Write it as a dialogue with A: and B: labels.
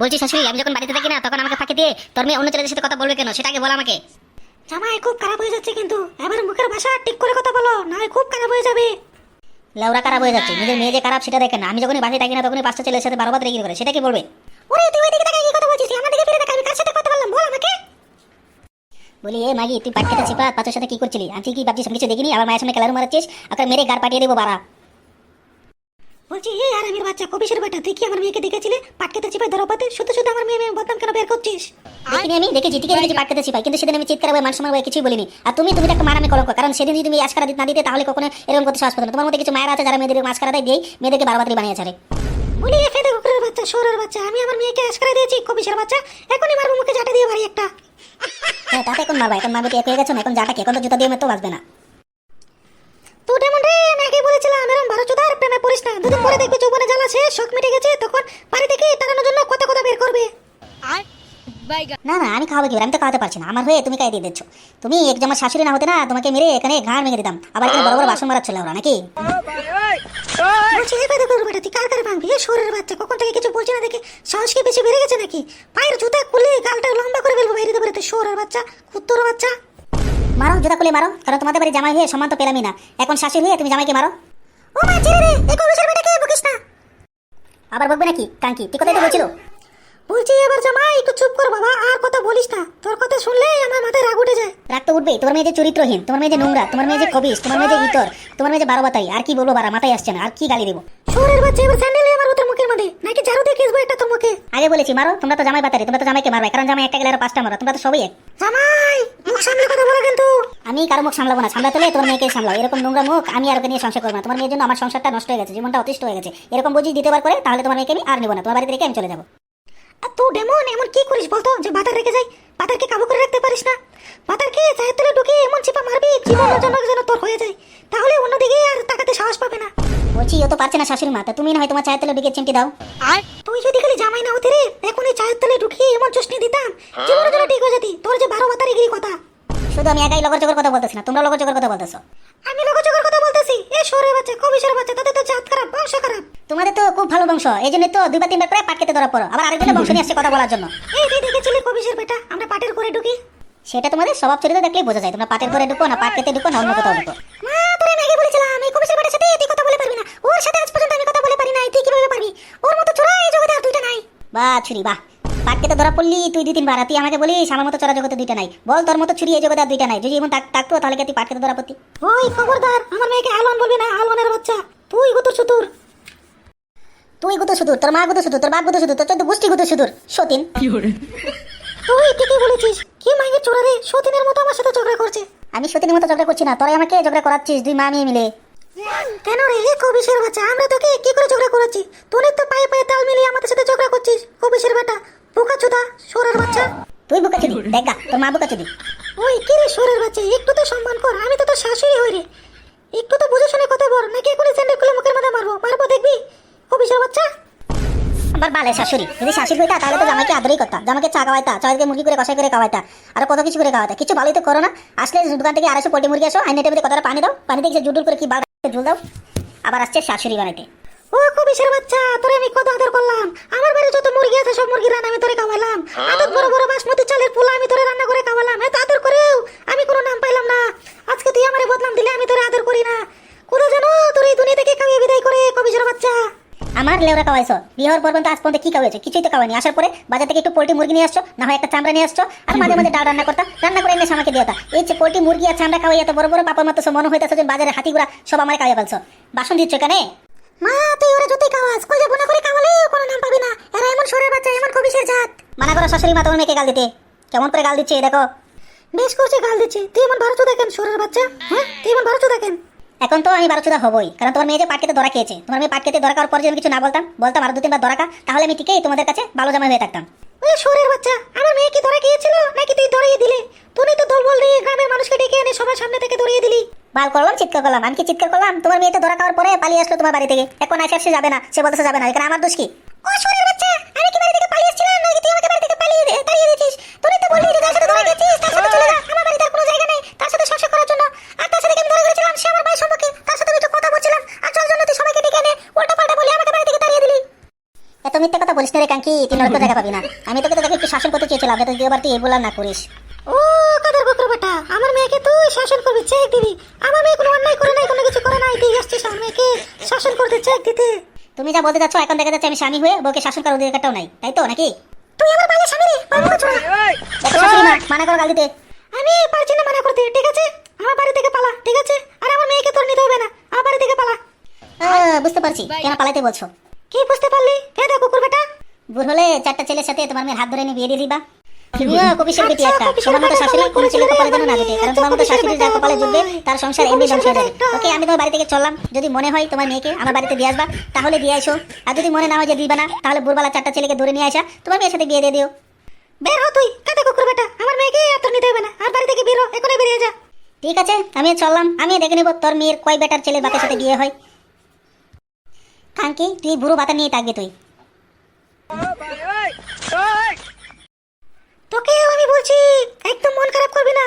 A: বলছি শাশুড়ি আমি যখন বাড়িতে থাকি না তখন আমাকে ফাঁকি দিয়ে তোর মেয়ে অন্য ছেলেদের সাথে কথা বলবে কেন? সেটা আগে বল আমাকে।
B: জামাই খুব খারাপ হয়ে যাচ্ছে কিন্তু। এবার মুখের ভাষা ঠিক করে কথা বলো না খুব খারাপ হয়ে যাবে।
A: লেওরা খারাপ হয়ে যাচ্ছে। নিজের মেয়ে যে খারাপ সেটা দেখেন না। আমি যখনই বাড়িতে থাকি না তখনই পাঁচটা ছেলের সাথে বারবার রেগি করে। সেটা কি বলবে?
B: ওরে তুই ওইদিকে তাকাই কি কথা বলছিস? আমার দিকে ফিরে তাকাবি কার সাথে কথা বললাম? বল আমাকে।
A: বলি এ মাগি তুই পাট খেতে চিপা পাঁচের সাথে কি করছিলি? আমি কি ভাবছিস আমি কিছু দেখিনি। আবার মায়ের সামনে খেলার মারাচ্ছিস ওকে মেরে গার পাঠিয়ে দেবো বাড়া।
B: বলছি এই আর আমির বাচ্চা কবিশের বেটা তুই কি আমার মেয়েকে দেখেছিলে? পাটকেতে চিপাই ধরপাতে শুধু শুধু আমার মেয়ে মেয়ে বদনাম কেন বের করছিস?
A: দেখিনি আমি দেখেছি ঠিকই দেখেছি পাট খেতে চিপাই কিন্তু সেদিন আমি চিৎকার হয়ে মান হয়ে কিছুই বলিনি। আর তুমি তুমি একটা মারামি কলঙ্ক। কারণ সেদিন যদি তুমি আজকারা না দিতে তাহলে কখনো এরকম করতে সাহস পেতো না। তোমার মধ্যে কিছু মায়ের আছে যারা মেয়েদের দেয় দিয়েই মেয়েদেরকে বারবারই বানিয়ে ছাড়ে।
B: বলি এ ফেদে কুকুরের বাচ্চা শোরের বাচ্চা আমি আমার মেয়েকে আশকারা দিয়েছি কবিশের বাচ্চা। এখনই মারবো মুখে জাটা দিয়ে বাড়ি একটা।
A: হ্যাঁ তাতে এখন মারবা। এখন মারবে এক হয়ে গেছো না? এখন যাটা কি? এখন তো জুতা দিয়ে মেয়ে তো বাঁচবে না।
B: তো ডেমন রে আমি আগে বলেছিলাম এরকম ভারত চোদার প্রেমে পড়িস না দুদিন পরে দেখবি যৌবনে জ্বালা শেষ শখ মিটে গেছে তখন বাড়ি থেকে তাড়ানোর জন্য কথা কথা বের করবে
A: না না আমি খাওয়াবো কি আমি তো খাওয়াতে পারছি না আমার হয়ে তুমি খাইয়ে দিয়ে দিচ্ছ তুমি এক আমার শাশুড়ি না হতে না তোমাকে মেরে এখানে ঘাড় ভেঙে দিতাম আবার এখানে বড় বড় বাসন মারাচ্ছিল ওরা নাকি
B: বলছি এ ফেদে কুকুর তুই কার কারে ভাঙবি এ শোরের বাচ্চা কখন থেকে কিছু বলছি না দেখে সাহস কি বেশি বেড়ে গেছে নাকি পায়ের জুতা খুলে গালটা লম্বা করে ফেলব বাইরে দেবে তুই শোরের বাচ্চা কুত্তর বাচ্চা
A: মারো, জুতা খুলে মারো। কারণ তোমাদের বাড়ি জামাই হয়ে সমান তো পেলামই না। এখন শাশুড়ি হয়ে তুমি জামাইকে মারো।
B: ও মা, ছেড়ে রে এ কবিশের বেটাকে বকিস না।
A: আবার বকবে নাকি? কাঙ্কি তুই কোথায় তো বলছিল।
B: বলছি, এবার জামাই, একটু চুপ কর বাবা, আর কথা বলিস না। তোর কথা শুনলে আমার মাথায় রাগ উঠে যায়।
A: রাগ তো উঠবেই। তোমার মেয়ে যে চরিত্রহীন, তোমার মেয়ে যে নোংরা, তোমার মেয়ে যে খবিস তোমার মেয়ে যে ইতর তোমার মেয়ে যে বারো বাতাই আর কি বলব বারা মাথায় আসছে না। আর কি গালি দেবো?
B: শোরের বাচ্চা এবার স্যান্ডেল আমার ওদের মুখের মধ্যে। নাকি ঝাড়ু দিয়ে কিসবো একটা তোর মুখে
A: আগে বলেছি মারো তোমরা তো জামাই বাতারি তোমরা তো জামাইকে মারবে কারণ জামাই একটা গেলে আর পাঁচটা মারো তোমরা তো সবাই এক
B: জামাই মুখ সামলে কথা বলা কিন্তু।
A: আমি কারও মুখ সামলাবো না সামলাতে হলে তোমার মেয়েকে সামলাও এরকম নোংরা মুখ আমি আর ওকে নিয়ে সংসার করব না। তোমার মেয়ের জন্য আমার সংসারটা নষ্ট হয়ে গেছে জীবনটা অতিষ্ঠ হয়ে গেছে। এরকম বুঝি দ্বিতীয়বার করে তাহলে তোমার মেয়েকে আমি আর নেব না তোমার বাড়িতে রেখে আমি চলে যাব।
B: আর তুই ডেমন এমন কি করিস বলতো যে বাতার রেখে যাই? বাতারকে কাবু করে রাখতে পারিস না। বাতারকে চায়ের তলে ঢুকে এমন চিপা মারবি জীবন জন্য যেন তোর হয়ে যায়।
A: তো পারছে না শাশুড়ি মা তা তুমি না হয় তোমার চায়ের তেলে ঢুকে চিমটি দাও। আর?
B: তুই যদি খালি জামাই না হতে রে এখন এই চায়ের তলে ঢুকিয়ে এমন চুষনি দিতাম। জীবনে জন্য ঠিক হয়ে যেতি। তোর যে বারো বাতারি গিরি কথা।
A: শুধু আমি একাই লগর চোখের কথা বলতেছি না তোমরা লগর চোখের কথা বলতেছো।
B: আমি লোকচকের কথা বলতেছি। এ সরে বাচ্চা কবিশের বাচ্চা তাদের তো জাত খারাপ বংশ খারাপ।
A: তোমাদের তো খুব ভালো বংশ এই জন্য তো দুইবার তিনবার করে পাট খেতে ধরা পড়ো। আবার আরেকজনের বংশ নিয়ে আসছে কথা বলার জন্য।
B: এই তুই দেখেছিলি কবিশের বেটা আমরা পাটের করে ঢুকি?
A: সেটা তোমাদের স্বভাব চরিত্র দেখলেই বোঝা যায় তোমরা পাটের করে ঢুকো না পাট খেতে ঢুকো না অন্য কোথাও ঢুকো।
B: মা তোরে আমি আগে বলেছিলাম এই কবিশের কথা বলে পারবি না। ওর সাথে আজ পর্যন্ত আমি কথা বলে পারি নাই। তুই কীভাবে পারবি? ওর মতো চোরা এই জগতে আর দুইটা নাই।
A: বা ছুরি বাহ। পাট খেতে ধরা পড়লি তুই দুই তিনবার আর তুই আমাকে বলিস আমার মতো চোরা জগতে দুইটা নাই। বল তোর মতো ছুরি এই জগতে আর দুইটা নাই। যদি এমন থাক- থাকতো তাহলে কি তুই পাট খেতে ধরা পড়তি?
B: ওই খবরদার আমার মেয়েকে আলওয়ান বলবি না? আলওয়ানের বাচ্চা। তুই গুতুর সুতুর
A: তুই গুতো সুদূর তোর মা গুতো সুদূর তোর বাপ গুতো সুদূর তোর চোদ্দ গোষ্ঠী গুতো সুদূর সতীন
B: তুই ঠিকই বলেছিস। কি মাইকে চোরা রে সতীনের মতো আমার সাথে ঝগড়া করছে।
A: আমি সতীনের মতো ঝগড়া করছি না। তোরাই আমাকে ঝগড়া করাচ্ছিস দুই মা মেয়ে মিলে।
B: কেন রে? এ কবিশের বাচ্চা আমরা তোকে কি করে ঝগড়া করাচ্ছি? তোর তো পায়ে পায়ে তাল মিলিয়ে আমাদের সাথে ঝগড়া করছিস কবিশের বেটা বোকা চোদা সোরের বাচ্চা।
A: তুই বুকা চুদি দেখা তোর মা বুকা চুদি
B: ওই কি রে সোরের বাচ্চা একটু তো সম্মান কর আমি তো তোর শাশুড়ি হই রে। একটু তো বুঝে শুনে কথা বল নাকি এখনই স্যান্ডেল খুলে মুখের মধ্যে মারবো? মারবো দেখবি? কবিশের বাচ্চা?
A: আমার বালে শাশুড়ি যদি শাশুড়ি হইতা তাহলে তো জামাইকে আদরই করতা। জামাকে চা খাওয়াইতা চয়েকে মুরগি করে কষাই করে খাওয়াইতা আর কত কিছু করে খাওয়াইতা। কিছু ভালোই তো করো না। আসলে দোকান থেকে আড়াইশো পোল্ট্রি মুরগি আসো আইনে টেবিলে কতটা পানি দাও। পানি দিয়ে জুডুল করে কি বাল দাও। আবার আসছে শাশুড়ি বানাইতে
B: ও কবিশের বাচ্চা, তোরে আমি কত আদর করলাম। আমার বাড়ি যত মুরগি আছে, সব মুরগি রান্না আমি তোরে খাওয়ালাম আদর বড় বড় বাসমতি চালের পোলা আমি তোরে রান্না করে খাওয়ালাম এত আদর করেও আমি কোনো নাম পাইলাম না। আজকে তুই আমারে বদনাম দিলে আমি তোরে আদর করি না। কোথা জানো তোর এই দুনিয়া থেকে খাইয়ে বিদায় করে কবিশের বাচ্চা?
A: আমার লেওরা খাওয়াইছো। বিহার পর্যন্ত আজ পর্যন্ত কি খাওয়াইছো? কিছুই তো খাওয়ানি আসার পরে বাজার থেকে একটু পোল্ট্রি মুরগি নিয়ে আসছো না হয় একটা চামড়া নিয়ে আসছো আর মাঝে মাঝে ডাল রান্না করতা। রান্না করে এনে আমাকে দিওতা এই যে পোল্ট্রি মুরগি আর চামড়া খাওয়াই এত বড় বড় পাপা মতো মনে হইতেছে যে বাজারে হাতিগুড়া সব আমার খাওয়াই ফেলছো। বাসন দিচ্ছ কেন
B: মা তুই ওরা যতই খাওয়াস। কই যাব না করে খাওয়ালেও কোনো নাম পাবি না। এরা এমন সরের বাচ্চা এমন কবিশের জাত।
A: মানা করো শাশুড়ি মা তোমার মেয়েকে গাল দিতে। কেমন করে গাল দিচ্ছে এই দেখো।
B: বেশ করছে গাল দিচ্ছে। তুই এমন ভারত দেখেন সরের বাচ্চা? হ্যাঁ? তুই এমন ভারত দেখেন
A: এখন তো আমি বারোচুদা হবই। কারণ তোমার মেয়ে যে পাট খেতে ধরা খেয়েছে তোমার মেয়ে পাট খেতে ধরা খাওয়ার পর যদি কিছু না বলতাম বলতাম আরও দু তিনবার ধরাকা তাহলে আমি ঠিকই তোমাদের কাছে ভালো জামাই হয়ে থাকতাম।
B: ওই সরের বাচ্চা আমার মেয়ে কি ধরে গিয়েছিল নাকি তুই ধরিয়ে দিলে? তুই তো দল বল দিয়ে গ্রামের মানুষকে ডেকে এনে সবার সামনে থেকে ধরিয়ে দিলি।
A: বাল করলাম চিৎকার করলাম আমি কি চিৎকার করলাম? তোমার মেয়েতে ধরা খাওয়ার পরে পালিয়ে আসলো তোমার বাড়ি থেকে। এখন আসে সে যাবে না সে বলতেছে যাবে না এখানে আমার দোষ কি?
B: ও সরের বাচ্চা আমি কি বাড়ি থেকে পালিয়ে আসছিলাম? নাকি তুই আমাকে বাড়ি থেকে পালিয়ে তাড়িয়ে দিয়েছিস তুই তো বললি যে তার সাথে ধরে গেছিস তার সাথে চলে যা আমার বাড়িতে আর কোনো জায়গা নেই তার সাথে সংসার করার জন্য আর তার সাথে কি আমি ধরে গেছিলাম সে আমার ভাই সম্পর্কে তার সাথে আমি তো কথা বলছিলাম আর চল জন্য তুই সবাইকে ডেকে এনে উল্টা পাল্টা বলি আমাকে বাড়ি থেকে তাড়িয়ে দিলি
A: এত মিথ্যে কথা কথা বলিস রে কাঙ্কি তুই নরক দেখা পাবি না। আমি তোকে তো দেখে একটু শাসন করতে চেয়েছিলাম যাতে তুই তুই এগুলা না করিস।
B: ও কাদের বকর বেটা আমার মেয়েকে তুই শাসন করবি চেক দিবি। আমার মেয়ে কোনো অন্যায় করে নাই কোনো কিছু করে নাই তুই আসছিস আমার মেয়েকে শাসন করতে চেক দিতে।
A: তুমি যা বলতে চাচ্ছ এখন দেখা যাচ্ছে আমি স্বামী হয়ে বউকে শাসন করার অধিকারটাও নাই তাই তো নাকি?
B: তুই আমার স্বামী রে
A: মানা করো গাল দিতে।
B: আমি পারছি না মানা করতে ঠিক আছে? আমার বাড়ি থেকে পালা ঠিক আছে? আর আমার মেয়েকে তোর নিতে হবে না আমার বাড়ি থেকে পালা।
A: বুঝতে পারছি কেন পালাইতে বলছো?
B: কি বুঝতে পারলি? ফেদা কুকুর বেটা
A: বুড় হলে চারটা ছেলের সাথে তোমার মেয়ের হাত ধরে নিয়ে বিয়ে দিয়ে দিবা। তুমিও কপিসের বেটি
B: আচ্ছা,
A: একটা। তোমার মতো শাশুড়ি কোনো
B: করেছিল
A: কপালে যেন না? জুটে। কারণ তোমার মতো শাশুড়ি
B: বেটা
A: কপালে জুটবে তার সংসার এমনি ধ্বংস হয়ে যাবে। ওকে আমি তোমার বাড়ি থেকে চললাম। যদি মনে হয় তোমার মেয়েকে আমার বাড়িতে দিয়ে আসবা তাহলে দিয়ে আসো আর যদি মনে না হয় যে দিবা না তাহলে বুড়বালা চারটা ছেলেকে ধরে নিয়ে আসা। তোমার মেয়ের সাথে বিয়ে দিয়ে দিও।
B: বের হ তুই। কাদা কুকুর বেটা আমার মেয়েকে আর তোর নিতে হবে না। আর বাড়ি থেকে বের হ এখনই বেরিয়ে যা।
A: ঠিক আছে আমি চললাম। আমি দেখে নিব তোর মেয়ের কয় বেটার ছেলে বাপের সাথে বিয়ে হয়। কাঙ্কি তুই বুড়ো বাতা নিয়ে থাকবি তুই।
B: তোকে আমি বলছি একদম মন খারাপ করবি না।